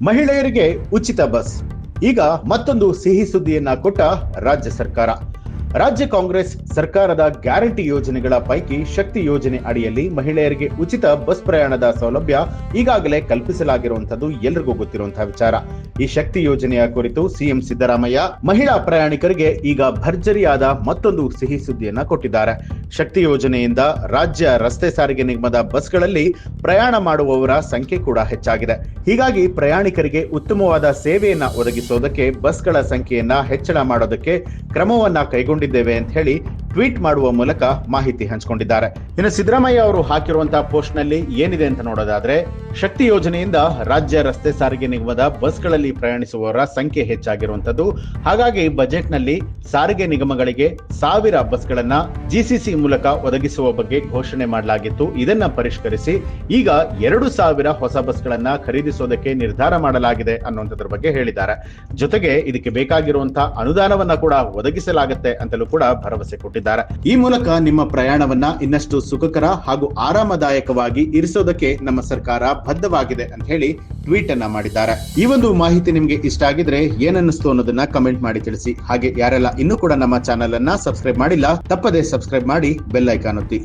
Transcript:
ಮಹಿಳೆಯರಿಗೆ ಉಚಿತ ಬಸ್. ಈಗ ಮತ್ತೊಂದು ಸಿಹಿ ಸುದ್ದಿಯನ್ನ ಕೊಟ್ಟ ರಾಜ್ಯ ಸರ್ಕಾರ. ರಾಜ್ಯ ಕಾಂಗ್ರೆಸ್ ಸರ್ಕಾರದ ಗ್ಯಾರಂಟಿ ಯೋಜನೆಗಳ ಪೈಕಿ ಶಕ್ತಿ ಯೋಜನೆ ಅಡಿಯಲ್ಲಿ ಮಹಿಳೆಯರಿಗೆ ಉಚಿತ ಬಸ್ ಪ್ರಯಾಣದ ಸೌಲಭ್ಯ ಈಗಾಗಲೇ ಕಲ್ಪಿಸಲಾಗಿರುವಂತದ್ದು ಎಲ್ರಿಗೂ ಗೊತ್ತಿರುವಂತಹ ವಿಚಾರ. ಈ ಶಕ್ತಿ ಯೋಜನೆಯ ಕುರಿತು ಸಿಎಂ ಸಿದ್ದರಾಮಯ್ಯ ಮಹಿಳಾ ಪ್ರಯಾಣಿಕರಿಗೆ ಈಗ ಭರ್ಜರಿಯಾದ ಮತ್ತೊಂದು ಸಿಹಿ ಸುದ್ದಿಯನ್ನ ಕೊಟ್ಟಿದ್ದಾರೆ. ಶಕ್ತಿ ಯೋಜನೆಯಿಂದ ರಾಜ್ಯ ರಸ್ತೆ ಸಾರಿಗೆ ನಿಗಮದ ಬಸ್ಗಳಲ್ಲಿ ಪ್ರಯಾಣ ಮಾಡುವವರ ಸಂಖ್ಯೆ ಕೂಡ ಹೆಚ್ಚಾಗಿದೆ. ಹೀಗಾಗಿ ಪ್ರಯಾಣಿಕರಿಗೆ ಉತ್ತಮವಾದ ಸೇವೆಯನ್ನ ಒದಗಿಸೋದಕ್ಕೆ ಬಸ್ಗಳ ಸಂಖ್ಯೆಯನ್ನ ಹೆಚ್ಚಳ ಮಾಡೋದಕ್ಕೆ ಕ್ರಮವನ್ನ ಕೈಗೊಂಡಿದ್ದೇವೆ ಅಂತ ಹೇಳಿ ಟ್ವೀಟ್ ಮಾಡುವ ಮೂಲಕ ಮಾಹಿತಿ ಹಂಚಿಕೊಂಡಿದ್ದಾರೆ. ಇನ್ನು ಸಿದ್ದರಾಮಯ್ಯ ಅವರು ಹಾಕಿರುವಂತಹ ಪೋಸ್ಟ್ನಲ್ಲಿ ಏನಿದೆ ಅಂತ ನೋಡೋದಾದ್ರೆ ಶಕ್ತಿ ಯೋಜನೆಯಿಂದ ರಾಜ್ಯ ರಸ್ತೆ ಸಾರಿಗೆ ನಿಗಮದ ಬಸ್ಗಳಲ್ಲಿ ಪ್ರಯಾಣಿಸುವವರ ಸಂಖ್ಯೆ ಹೆಚ್ಚಾಗಿರುವಂತದ್ದು ಹಾಗಾಗಿ ಬಜೆಟ್ನಲ್ಲಿ ಸಾರಿಗೆ ನಿಗಮಗಳಿಗೆ ಸಾವಿರ ಬಸ್ಗಳನ್ನ ಜಿಸಿಸಿ ಮೂಲಕ ಒದಗಿಸುವ ಬಗ್ಗೆ ಘೋಷಣೆ ಮಾಡಲಾಗಿತ್ತು. ಇದನ್ನ ಪರಿಷ್ಕರಿಸಿ ಈಗ ಎರಡು ಸಾವಿರ ಹೊಸ ಬಸ್ಗಳನ್ನ ಖರೀದಿಸೋದಕ್ಕೆ ನಿರ್ಧಾರ ಮಾಡಲಾಗಿದೆ ಅನ್ನುವಂಥದ್ರ ಬಗ್ಗೆ ಹೇಳಿದ್ದಾರೆ. ಜೊತೆಗೆ ಇದಕ್ಕೆ ಬೇಕಾಗಿರುವಂತಹ ಅನುದಾನವನ್ನ ಕೂಡ ಒದಗಿಸಲಾಗುತ್ತೆ ಅಂತಲೂ ಕೂಡ ಭರವಸೆ ಕೊಟ್ಟಿದ್ದಾರೆ. ಈ ಮೂಲಕ ನಿಮ್ಮ ಪ್ರಯಾಣವನ್ನ ಇನ್ನಷ್ಟು ಸುಖಕರ ಹಾಗೂ ಆರಾಮದಾಯಕವಾಗಿ ಇರಿಸೋದಕ್ಕೆ ನಮ್ಮ ಸರ್ಕಾರ ಬದ್ಧವಾಗಿದೆ ಅಂತ ಹೇಳಿ ಟ್ವೀಟ್ ಅನ್ನ ಮಾಡಿದ್ದಾರೆ. ಈ ಒಂದು ಮಾಹಿತಿ ನಿಮ್ಗೆ ಇಷ್ಟ ಆಗಿದ್ರೆ ಏನನ್ನಿಸ್ತು ಅನ್ನೋದನ್ನ ಕಮೆಂಟ್ ಮಾಡಿ ತಿಳಿಸಿ. ಹಾಗೆ ಯಾರೆಲ್ಲ ಇನ್ನೂ ಕೂಡ ನಮ್ಮ ಚಾನೆಲ್ ಅನ್ನ ಸಬ್ಸ್ಕ್ರೈಬ್ ಮಾಡಿಲ್ಲ, ತಪ್ಪದೆ ಸಬ್ಸ್ಕ್ರೈಬ್ ಮಾಡಿ ಬೆಲ್ ಐಕಾನ್ ಒತ್ತಿ.